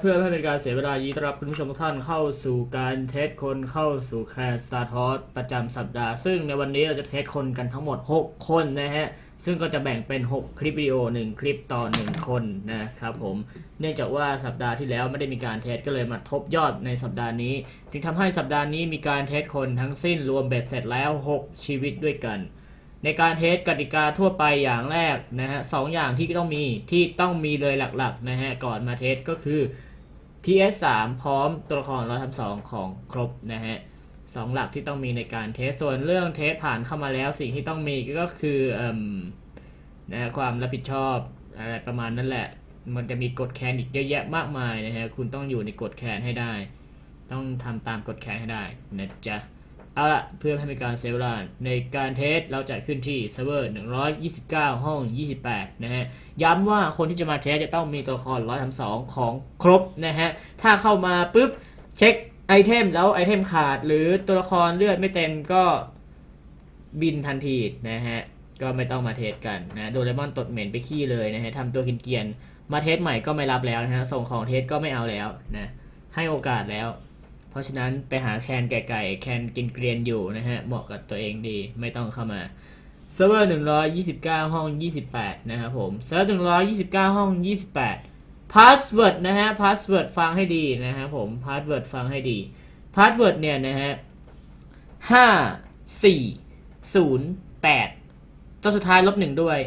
เพื่อไม่ให้เป็นการเสียเวลายินดีต้อนรับคุณผู้ชมทุกท่านเข้าสู่การเทสคนเข้าสู่แคสตาร์ทอสประจำสัปดาห์ ซึ่งในวันนี้เราจะเทสคนกันทั้งหมด 6 คนนะฮะ ซึ่งก็จะแบ่งเป็น 6 คลิปวิดีโอ 1 คลิปต่อ 1 คนนะครับผม เนื่องจากว่าสัปดาห์ที่แล้วไม่ได้มีการเทสก็เลยมาทบยอดในสัปดาห์นี้ จึงทำให้สัปดาห์นี้มีการเทสคนทั้งสิ้นรวมเบ็ดเสร็จแล้ว 6 ชีวิตด้วยกันในการเทสกติกาทั่วไปอย่างแรกนะฮะสองอย่างที่ต้องมีที่ต้องมีเลยหลักๆนะฮะก่อนมาเทสก็คือ TS3 พร้อมตัวละคร1ทำ2ของครบนะฮะสองหลักที่ต้องมีในการเทสส่วนเรื่องเทสผ่านเข้ามาแล้วสิ่งที่ต้องมีก็คือเอ่มนะฮะความรับผิดชอบอะไรประมาณนั้นแหละ มันจะมีกฎแคนอีกเยอะแยะมากมายนะฮะคุณต้องอยู่ในกฎแคนให้ได้ ต้องทำตามกฎแคนให้ได้นะจ๊ะ เอาละเพื่อให้เป็นการเซฟเวลาในการเทสเราจัดขึ้นที่เซิร์ฟเวอร์ 129 ห้อง 28 นะฮะ ย้ำว่าคนที่จะมาเทสจะต้องมีตัวละคร 132 ของครบนะฮะ ถ้าเข้ามาปุ๊บ เช็คไอเทมแล้วไอเทมขาด หรือตัวละครเลือดไม่เต็มก็บินทันทีนะฮะ ก็ไม่ต้องมาเทสกันนะโดเรมอนตดเหม็นไปขี้เลยนะฮะทำตัวกินเกียนมาเทสใหม่ก็ไม่รับแล้วนะฮะ ส่งของเทสก็ไม่เอาแล้วนะให้โอกาสแล้ว เพราะฉะนั้นไปหาแคนไก่ๆแคนกินเกรียนอยู่นะฮะ เหมาะกับตัวเองดีไม่ต้องเข้ามาเซิร์ฟเวอร์129ห้อง28นะครับผมเซิร์ฟ129ห้อง28พาสเวิร์ดนะฮะพาสเวิร์ดฟังให้ดีนะฮะผมพาสเวิร์ดฟังให้ดีพาสเวิร์ดเนี่ยนะฮะ5 4 0 8ตัวสุดท้ายลบหนึ่งด้วย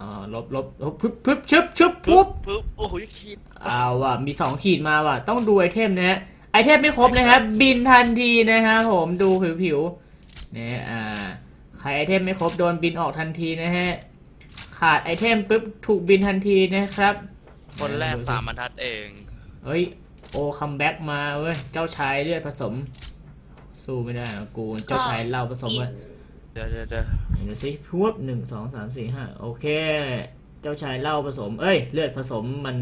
อ๋อลบลบลบพึบพึบชึบชึบปุ๊บปุ๊บโอ้โหคิดเอาว่ะมีสองขีดมาว่ะต้องดูไอเทมนะฮะ ไอเทมไม่ครบนะครับ บินทันทีนะฮะผมดูผิวๆนะอ่าใครไอเทมไม่ครบโดนบินออกทันทีนะฮะขาดไอเทมปุ๊บถูกบินทันทีนะครับคนแรกสามบรรทัดเองเฮ้ยโอคัมแบ็กมาเว้ยเจ้าชายเลือดผสม สู้ไม่ได้นะกูเจ้าชายเหล้าผสมเลยเดี๋ยวเดี๋ยวเดี๋ยวเห็นดูสิพวบหนึ่งสองสามสี่ห้าโอเค เจ้าชายเหล้าผสม เอ้ย เลือดผสมมัน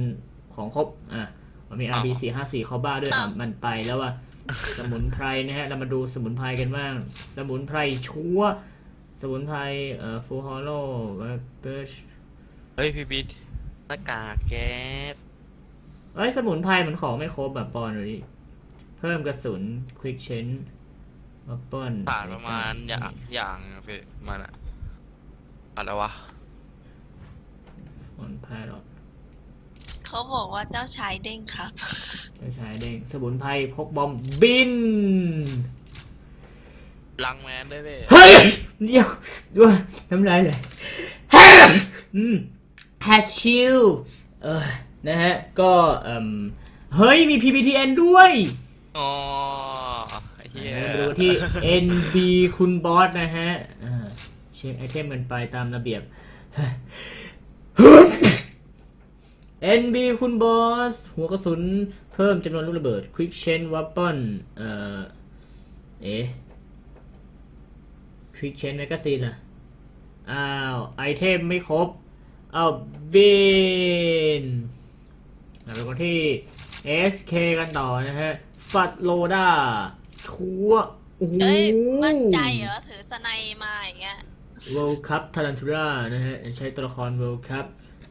ของครบอะ มันมี RB สี่ห้าสี่เขาบ้าด้วยอะมันไปแล้วว่ะสมุนไพรนะฮะ เรามาดูสมุนไพรกันบ้าง สมุนไพรชัวร์สมุนไพรเอ่อฟูฮอลโลเบิร์ชเฮ้ยพี่บิ๊ดหน้ากากแก๊สเอ้ย สมุนไพรมันของไม่ครบแบบปอนเลยเพิ่มกระสุนควิกเชนวัปปอนผ่านประมาณอย่างอย่างอะพี่มันอะอะไรวะสมุนไพรหรอก เขาบอกว่าเจ้าชายเด้งครับ เจ้าชายเด้งสมุนไพรพกบอมบิน ลังแมนได้เลยเฮ้ยเดี๋ยวด้วยน้ำลายเลยอืมแฮชชิลเออนะฮะ ก็เอ่มเฮ้ย มี PPTN ด้วยอ๋อเฮียดูที่ NB คุณบอสนะฮะอ่าเช็คไอเทมกันไปตามระเบียบ NB คุณบอส หัวกระสุนเพิ่มจำนวนลูกระเบิด Quick Chain Weapon เอ่อ เอ๊ะ Quick Chain Magazine ล่ะ อ้าว ไอเทมไม่ครบอ้าวบินเราไปกันที่ SK กันต่อนะฮะ ฟัดโลดาทัวโอ้โหเอ้ยมั่นใจเหรอ ถือสไนมาอย่างเงี้ย World Cup Tarantula นะฮะ ใช้ตัวละคร World Cup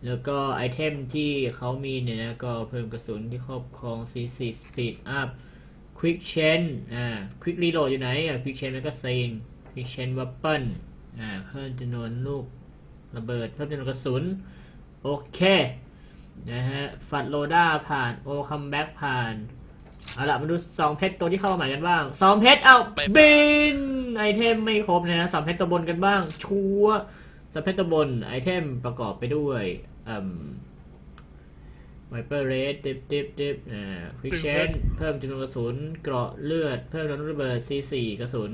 แล้วก็ไอเทมที่เขามีเนี่ยนะก็เพิ่มกระสุนที่ครอบครอง CC Speed Up Quick Chain อ่า Quick Reload อยู่ไหนอะ Quick Chain Magazine Quick Chain Weapon อ่าเพิ่มจำนวนลูกระเบิดเพิ่มจำนวนกระสุน โอเค นะฮะ ฟัดโลด้าผ่านโอคัมแบ็กผ่าน เอาล่ะมาดูสองเพชรตัวที่เข้ามาใหม่กันบ้างสองเพชรเอาบิน ไอเทมไม่ครบนะฮะสองเพชรตัวบนกันบ้าง ชัวร์สองเพชรตัวบนไอเทมประกอบไปด้วยอืม ไวเปอร์เรสติปติปติปอ่าควิกเชนเพิ่มจำนวนกระสุน เกราะเลือด เพิ่มจำนวนระเบิด C4 กระสุน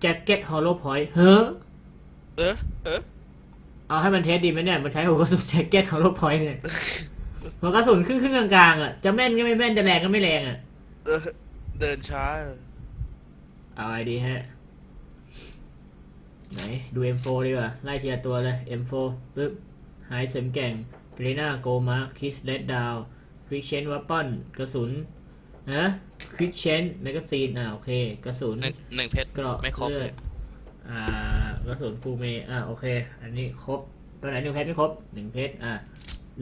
แจ็คเก็ตฮอลโลพอยต์เฮ้อเออเออเอาให้มันเทสดีไหมเนี่ย มันใช้หัวกระสุนแจ็คเก็ตฮอลโลพอยต์เนี่ยหัวกระสุนครึ่งครึ่งๆกลางๆอะ จะแม่นก็ไม่แม่น จะแรงก็ไม่แรงอะ เออ เดินช้า เอาไอดีฮะ ไหน ดู M4 ดีกว่า ไล่ทีละตัวเลย M4 ปึ๊บ หายเสริมแก่งเรนาโกมาคิสเลดดาวควิกเชนวัปปอนกระสุนฮะควิกเชนแมกกาซีนอ่าโอเค กระสุนหนึ่งหนึ่งเพชรเกราะไม่ครบเลืเลอดยอ่ากระสุนฟูเมอ่าโอเค อันนี้ครบตัวไหนหนึ่งเพชรไม่ครบหนึ่งเพชรอ่า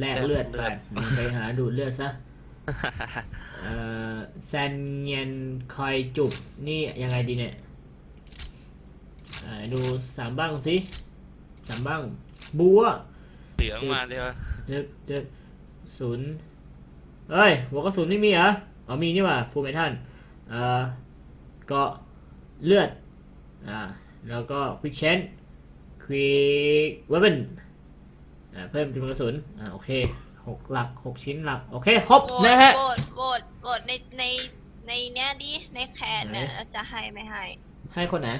แลกเลือดไปมึงไปหาดูดเลือดซะเอ่อแซนเงียนคอยจุบนี่ยังไงดีเนี่ยอ่าดูสามบ้างสิสามบ้างบัวเห ลืองมาเดียวเจ็ดเจ็ดศูนย์เอ้ยหัวกระสุนไม่มีเหรออ๋อมีนี่หว่าฟูเมทันเอ่อเกาะเลือดอ่าแล้วก็ควิกเชนควิกเวเบนอ่าเพิ่มจำนวนกระสุนอ่าโอเคหกหลักหกชิ้นหลัก โอเค ครบโหวนะตฮะโหวตโหวตโหวตในในในเนี้ยดิในแคนเนี่ยไหนจะให้ไม่ให้ ให้คนไหน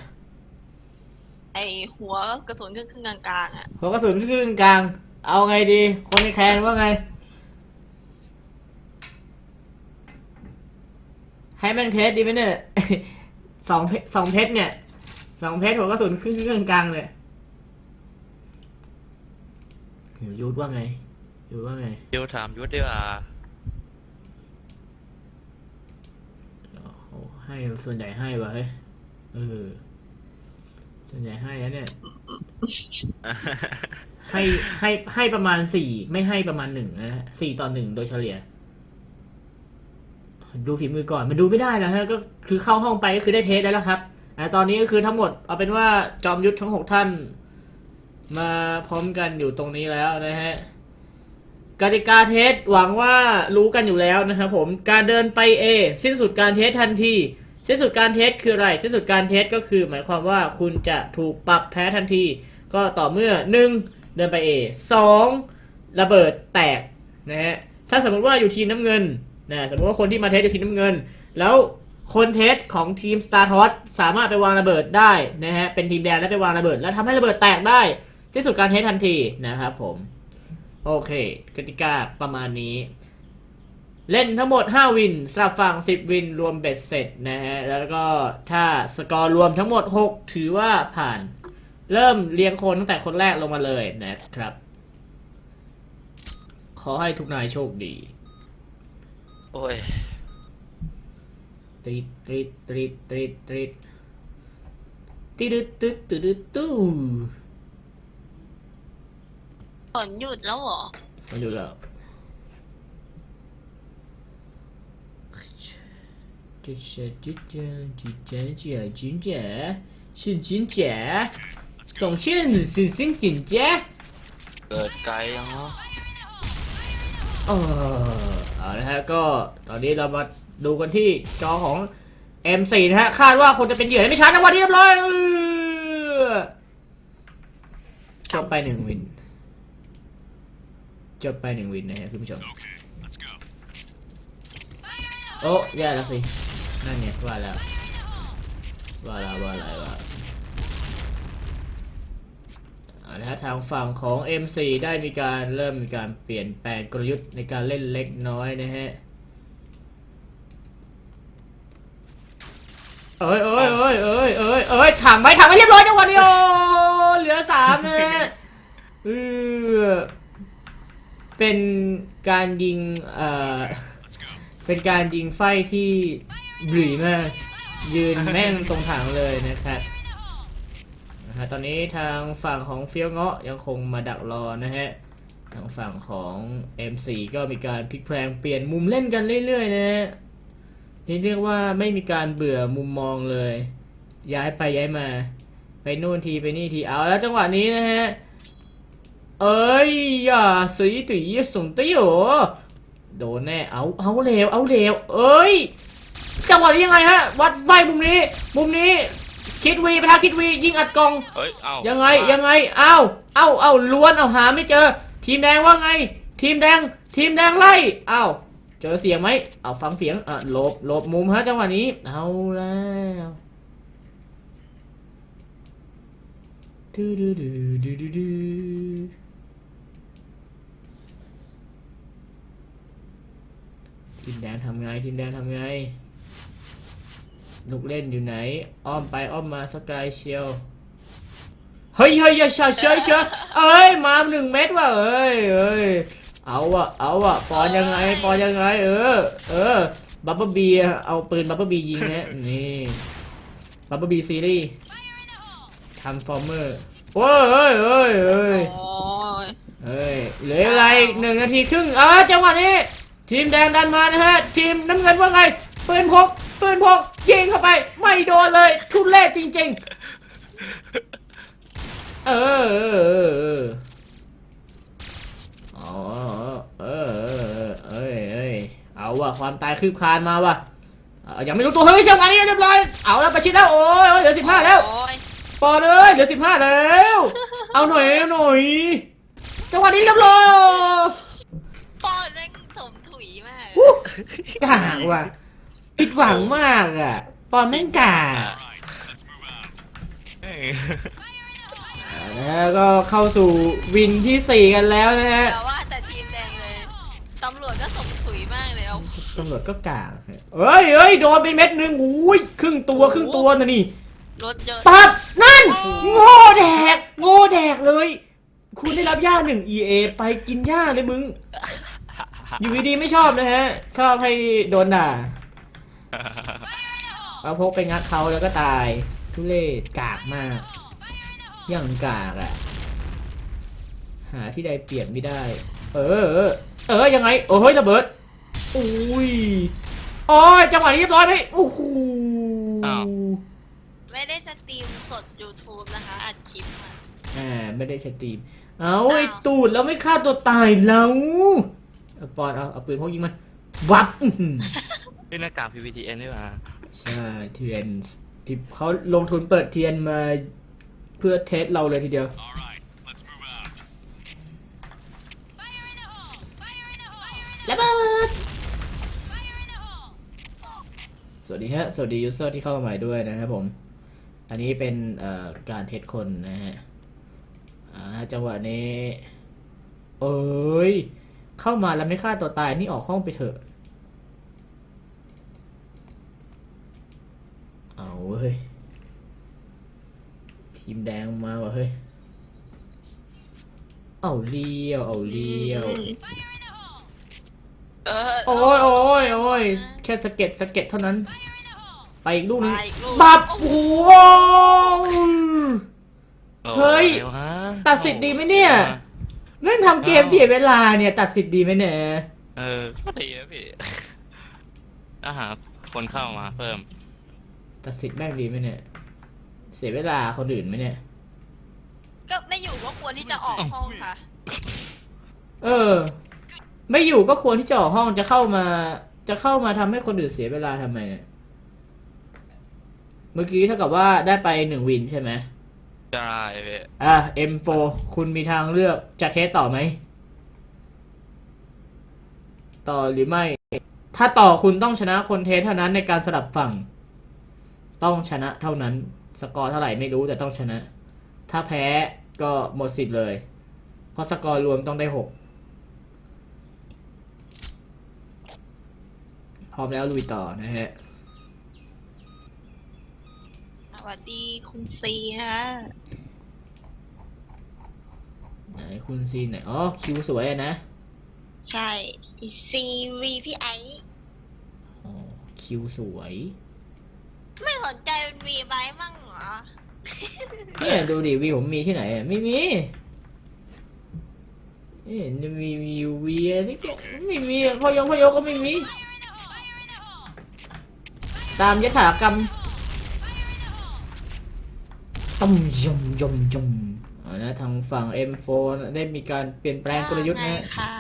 ไอหัวกระสุนครึ่งครึ่งๆกลางๆอะหัวกระสุนครึ่งกลาง เอาไงดีคนในแคนว่าไง ให้แม่งเทสดีไหมเนี่ยสองเพสองเพชรเนี่ยสองเพชรหัวกระสุนครึ่งครึ่งกลางเลยโหยูดว่าไงยูดว่าไงเดี๋ยวถามยุทธดีกว่าโอ้โหให้ส่วนใหญ่ให้วะเฮ้ยเออส่วนใหญ่ให้แล้วเนี่ย ให้ให้ให้ประมาณสี่ไม่ให้ประมาณหนึ่งนะฮะสี่ต่อหนึ่งโดยเฉลี่ย ดูฝีมือก่อนมันดูไม่ได้แล้วฮะก็คือเข้าห้องไปก็คือได้เทสได้แล้วครับอ่าตอนนี้ก็คือทั้งหมดเอาเป็นว่าจอมยุทธทั้งหกท่าน มาพร้อมกันอยู่ตรงนี้แล้วนะฮะกติกาเทสหวังว่ารู้กันอยู่แล้วนะครับผมการเดินไป A สิ้นสุดการเทสทันทีสิ้นสุดการเทสคืออะไร สิ้นสุดการเทสก็คือ หมายความว่าคุณจะถูกปรับแพ้ทันที ก็ต่อเมื่อ 1. เดินไป A 2. ระเบิดแตกนะฮะถ้าสมมติว่าอยู่ทีมน้ำเงินนะสมมติว่าคนที่มาเทสอยู่ทีมน้ำเงิน แล้วคนเทสของทีม Star t o s สามารถไปวางระเบิดได้นะฮะเป็นทีมแดงแล้วไปวางระเบิด แล้วทำให้ระเบิดแตกได้สิ้นสุดการเทสทันทีนะครับผมโอเคกติกาประมาณนี้ เล่นทั้งหมด 5 วินสลับฝั่ง10 วินรวมเบ็ดเสร็จนะฮะแล้วก็ถ้าสกอร์รวมทั้งหมด 6 ถือว่าผ่าน เริ่มเลี้ยงคนตั้งแต่คนแรกลงมาเลยนะครับ ขอให้ทุกนายโชคดี โอ้ย ตรีดตรีดตรีดตรีดตรีดตีดตึ๊ดตึ๊ดตึ๊ดูฝนหยุดแล้วเหรอมันอยุดแล้วจิจจิจจิจจิจจิจจิจจิจ ส่งเชื่อนสินซิงจินแจ๊ะเปิดไกลยังวะเออเอาละฮะก็ตอนนี้เรามาดูกันที่จอของ M4 นะฮะ คาดว่าคนจะเป็นเหยื่อในไม่ช้าจังหวะที่เรียบร้อยเจบไปหนึ่งวินจบไปหนึ่งวินนะฮะคุณผู้ชม โอ้แย่แล้วสิ นั่นเนี่ยว่าแล้ว ว่าแล้วว่าอะไรว่า เอาละฮะทางฝั่งของ M4 ได้มีการเริ่มมีการเปลี่ยนแปลงกลยุทธ์ในการเล่นเล็กน้อยนะฮะเอ้ยเอ้ยเอ้ยเอ้ยเอ้ยเอ้ยถังไหมถังไม่เรียบร้อยจังหวะนี้โอ้เหลือสามนะฮะเออเป็นการยิงเอ่อเป็นการยิงไฟที่บลีมาก ยืนแม่งตรงถังเลยนะครับ นะฮะตอนนี้ทางฝั่งของเฟี้ยวเงาะยังคงมาดักรอนะฮะทางฝั่งของ M4 ก็มีการพลิกแพลงเปลี่ยนมุมเล่นกันเรื่อยๆนะฮะนี่เรียกว่าไม่มีการเบื่อมุมมองเลย ย้ายไปย้ายมา ไปนู่นทีไปนี่ทีเอาแล้วจังหวะนี้นะฮะเอ้ยอย่าสีตีส่งตีโอโดนแน่เอาเอาเร็วเอาเร็วเอ้ยจังหวะนี้ยังไงฮะวัดไฟมุมนี้ มุมนี้ คิดวีไปทางคิดวียิงอัดกองเอ้ยเอ้ายังไงว่ายังไงเอ้าเอ้าเอ้าล้วนเอาหาไม่เจอ ทีมแดงว่าไง ทีมแดง ทีมแดงไล่เอ้าเจอเสียงไหมเอาฟังเสียงอะหลบหลบมุมฮะจังหวะนี้ เอาแล้วดูดูดูดูดูดูทีมแดงทำไงทีมแดงทำไง ลูกเล่นอยู่ไหน อ้อมไปอ้อมมาสกายเชียวเฮ้ยเฮ้ยอย่าเฉยเฉยเฉยเอ้ยมาหนึ่งเม็ดว่ะเอ้ยเอ้ยเอาอะเอาอะปอนยังไงปอนยังไง เออ เออบับเบิ้ลบีเอาปืนบับเบิ้ลบียิงนะนี่บับเบิ้ลบีซีรีส์ทันฟอร์เมอร์โอ้ยเอ้ยเอ้ยเอ้ยโอ้ยเอ้ยเหลืออะไรอีกหนึ่งนาทีครึ่งเออจังหวะนี้ ทีมแดงดันมานะฮะ ทีมน้ำเงินว่าไง ปืนพกปืนพกยิงเข้าไป ไม่โดนเลยทุเรศจริง ๆ เออเออเออเอออ๋อเออเออเออเอ้ยเอ้ยเอาว่ะความตายคืบคลานมาว่ะอะยังไม่รู้ตัวเฮ้ยจังหวะนี้เรียบร้อยเอาแล้วประชิดแล้วโอ้ยเหลือสิบห้าแล้วโอ้ยปอเลยเหลือสิบห้าแล้ว เอาหน่อยเอาหน่อยจังหวะนี้เรียบร้อยปอนแม่งสมถุยมากอู้กากว่ะ ผิดหวังมากอะปอนแม่งกากเอ้ยแล้วก็เข้าสู่วินที่สี่กันแล้วนะฮะแต่ว่าแต่ทีมแดงเลยตำรวจก็สมถุยมากเลยเอาตำรวจก็กากเอ้ยเอ้ยโดนเป็นเม็ดหนึ่งอุ้ยครึ่งตัวครึ่งตัวนะนี่รถเยอะปับนั่น โง่แดก โง่แดกเลย คุณได้รับย่าหนึ่ง EA ไปกินย่าเลยมึง อยู่ดีๆไม่ชอบนะฮะ ชอบให้โดนด่า เอาพกไปงัดเขาแล้วก็ตาย ทุเรศกากมาก อย่างกากอะหาที่ใดเปลี่ยนไม่ได้ เออ เออเออยังไง โอ้เฮ้ยระเบิดอุ้ยโอ้ยจังหวะนี้เรียบร้อยไหมโอ้โหไม่ได้สตรีมสด YouTube นะคะ อัดคลิปมา อ่าไม่ได้สตรีม เอาไอ้ตูดแล้วไม่ฆ่าตัวตายแล้วเอาปอนเอาเอาปืนพกยิงมันวับอื้อหือเป็ นหน้ากาก PPTN ด้วยมาใช่เทียนที่เขาลงทุนเปิดเทียนมาเพื่อเทสเราเลยทีเดียว ระเบิด สวัสดีฮะ สวัสดียูเซอร์ที่เข้ามาใหม่ด้วยนะครับผม อันนี้เป็นเอ่อการเทสคนนะฮะอ่าจังหวะนี้ เอ้ย เข้ามาแล้วไม่ฆ่าตัวตายนี่ออกห้องไปเถอะ เอาเว้ย ทีมแดงมาว่ะเฮ้ย เอาเลี้ยว เอาเลี้ยว เออโอ้ยโอ้ยโอ้ยแค่สะเก็ดสะเก็ดเท่านั้น ไปอีกลูกนึงมาอีกลูกบับโอ้โห เฮ้ยโอ้อะไรวะตัดสิทธิ์ดีไหมเนี่ยแม่งทำเกมเสียเวลาเนี่ย ตัดสิทธิ์ดีไหมเนี่ยเออก็ดีนะพี่ถ้าหาคนเข้ามาเพิ่มตัดสิทธิ์แม่งดีไหมเนี่ย เสียเวลาคนอื่นไหมเนี่ย ก็ไม่อยู่ก็ควรที่จะออกห้องค่ะ เออ ไม่อยู่ก็ควรที่จะออกห้องจะเข้ามา จะเข้ามาทำให้คนอื่นเสียเวลาทำไมเนี่ยเมื่อกี้เท่ากับว่าได้ไปหนึ่งวินใช่ไหมได้พี่อะ M4 คุณมีทางเลือกจะเทสต่อไหม ต่อหรือไม่ ถ้าต่อคุณต้องชนะคนเทสเท่านั้นในการสลับฝั่ง ต้องชนะเท่านั้น สกอร์เท่าไหร่ไม่รู้แต่ต้องชนะ ถ้าแพ้ก็หมดสิทธิ์เลย เพราะสกอร์รวมต้องได้หกพร้อมแล้วลุยต่อนะฮะ สวัสดีคุณซีนะคะไหนคุณซีนไหนอ๋อคิวสวยอะนะใช่ซีวีพี่ไออ๋อคิวสวย ไม่สนใจเป็นวีไบมั่งเหรอ เนี่ยดูดิวีผมมีที่ไหนอะไม่มีไม่เห็นจะมีวีวีอะไรสักอย่างไม่มีอะพอยงพอยกก็ไม่มี ตามยถากรรมต้มยมยมยมอ่านะทางฝั่ง M4 นะได้มีการเปลี่ยนแปลงกลยุทธ์นะว่าไงคะ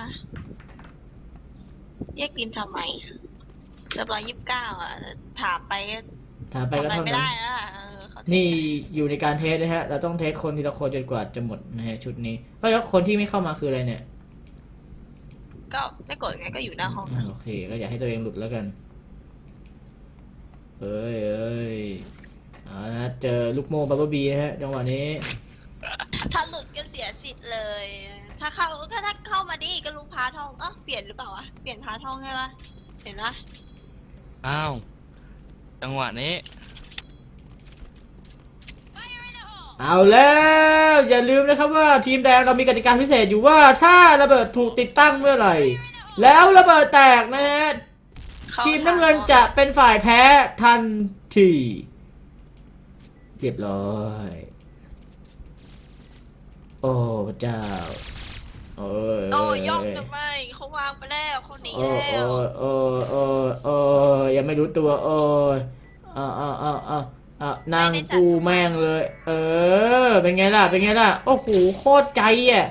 แยกทีมทำไมเรียบร้อยยี่สิบเก้าอะ ถามไปก็ ถามไปทำก็อะไรเท่าไม่นั้นได้แล้วอะเออเขานี่อยู่ในการเทสนะฮะ เราต้องเทสคนทีละคนจนกว่าจะหมดนะฮะชุดนี้แล้วคนที่ไม่เข้ามาคืออะไรเนี่ยก็ไม่กดไงก็อยู่หน้าห้องอ่าโอเค ก็อย่าให้ตัวเองหลุดแล้วกันเอ้ยเอ้ยเอานะเจอลูกโม่บับเบิลบีนะฮะจังหวะนี้ ถ้าหลุดก็เสียสิทธิ์เลย ถ้าเข้าก็ถ้าเข้ามาดิก็รู้พาทองอ๋อเปลี่ยนหรือเปล่าวะเปลี่ยนพาทองใช่ปะเห็นปะอ้าว จังหวะนี้ เอาแล้วอย่าลืมนะครับว่าทีมแดงเรามีกติกาพิเศษอยู่ว่าถ้าระเบิดถูกติดตั้งเมื่อไหร่ แล้วระเบิดแตกนะฮะเข้าทีมน้ำเงินจะเป็นฝ่ายแพ้ทันทีเรียบร้อย โอ้พระเจ้า เออโอ้ยย่องจะไม่เขาวางไปแล้วเขาหนีเออแล้เอวอเออเออเออยังไม่รู้ตัวเออเออเออเออเออเออนางกูแม่งเลย เออ เป็นไงล่ะ เป็นไงล่ะ โอ้โห โคตรใจอะ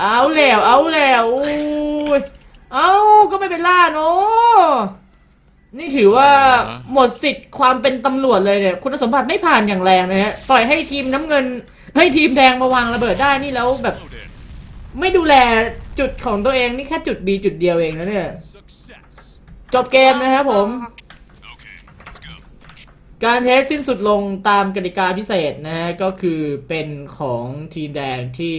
เอาแล้ว เอาแล้วโอ้ยเอาก็ไม่เป็นล่าเนาะนี่ถือว่าหมดสิทธิ์ความเป็นตำรวจเลยเนี่ย คุณสมบัติไม่ผ่านอย่างแรงนะฮะ ปล่อยให้ทีมน้ำเงิน ให้ทีมแดงมาวางระเบิดได้นี่แล้วแบบ ไม่ดูแลจุดของตัวเองนี่แค่จุด B จุดเดียวเองนะเนี่ย จบเกมนะครับผม การเทสสิ้นสุดลงตามกติกาพิเศษนะฮะก็คือเป็นของทีมแดงที่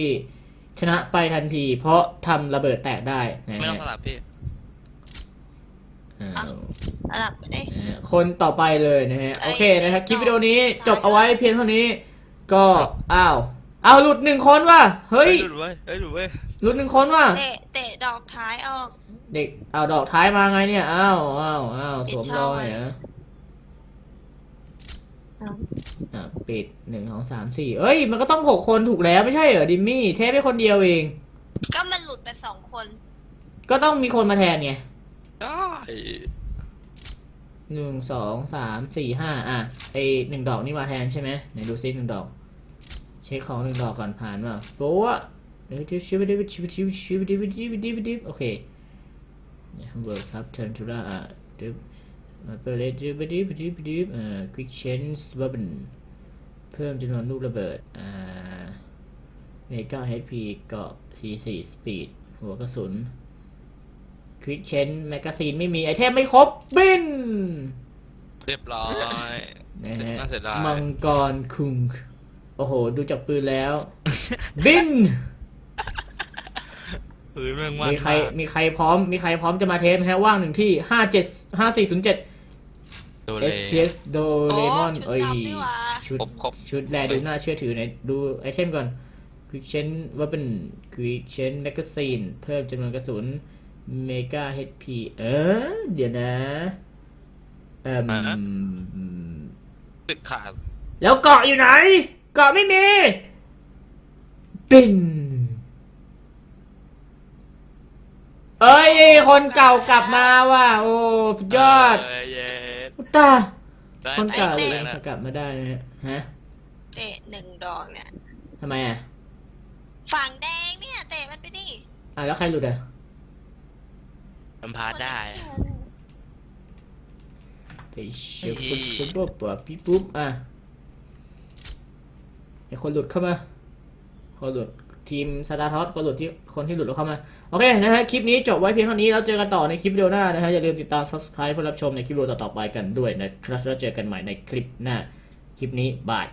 ชนะไปทันที เพราะทำระเบิดแตกได้นะไม่ต้อฮะงสลับพี่อ่าสลับไปได้ นะฮะคนต่อไปเลยนะฮะ โอเคนะครับคลิปวิดีโอนี้จบเอาไว้เพียงเท่านี้ ก็อ้าว เอาหลุดหนึ่งคนว่ะ เฮ้ย หลุดเว้ยเฮ้ยหลุดเว้ยหลุดหนึ่งคนว่ะ เตะเตะดอกท้ายออก เด็ก เอาดอกท้ายมาไงเนี่ย อ้าวอ้าวอ้าวปิสดวมช่รอองยไว้นะเอาอะปิดหนึ่งสองสามสี่เอ้ย มันก็ต้องหกคนถูกแล้วไม่ใช่เหรอดิมมี่ เทปไปคนเดียวเอง ก็มันหลุดไปสองคน ก็ต้องมีคนมาแทนไงได้หนึ่งสองสามสี่ห้าอะไอหนึ่งดอกนี่มาแทนใช่ไหมไหนดูซิหนึ่งดอก เช็คของหนึ่งดอกก่อนผ่านเปล่าโป๊ะเดี๋ยวชิบดิบชิบดิบชิบดิบดิบดิบดิบโอเคเนี่ยเวิร์กครับ turn to อะดิบมาเปิดเลยดิบดิบดิบดิบเอ่อ quick change weapon เพิ่มจำนวนลูกระเบิดอ่าเมกา HP เกาะ C4 speed หัวกระสุน quick change magazine ไม่มีไอเทมไม่ครบบิน เรียบร้อยนะฮะน่าเสียดาย มังกรคุง โอ้โห ดูจากปืนแล้ว บิน ปืนแม่งมันมีใครากมีใครพร้อม มีใครพร้อมจะมาเทสไหมฮะว่างหนึ่งที่ห้าเจ็ดห้าสี่ศูนย์เจ็ด โดเร SPS โดเรมอนโอ้เอ้ยชุดดำนี่หว่า ชุด ครบครบ ชุดแรดูน่าเชื่อถือไหนดูไอเทมก่อน Quick Change Weapon Quick Change Magazine เพิ่มจำนวนกระสุน Mega HP เออ เดี๋ยวนะเอ่มตึกขาดแล้วเกาะอยู่ไหน เกาะไม่มีปินเอ้ย คนเก่ากลับมาว่ะ โอ้สุดยอดเเย้อุตตาได้คนเก่าได้ยังนะสกัดมาได้นะฮะฮะเตะหนึ่งดอกเนี่ยทำไมอะ ฝั่งแดงเนี่ยเตะมันไปดิอะแล้วใครหลุดอะสัมภาษณ์ได้ไปเชียร์ปุ๊บปุ๊บปุ๊บปุ๊บปิ๊บปุ๊บอะ มีคนหลุดเข้ามา คนหลุดทีมสตาร์ทอสคนหลุดที่คนที่หลุดเข้ามา โอเคนะฮะคลิปนี้จบไว้เพียงเท่านี้แล้วเจอกันต่อในคลิปวิดีโอหน้านะฮะอย่าลืมติดตาม subscribe เพื่อรับชมในคลิปวิดีโอต่อๆไปกันด้วยนะครับแล้วเจอกันใหม่ในคลิปหน้าคลิปนี้บาย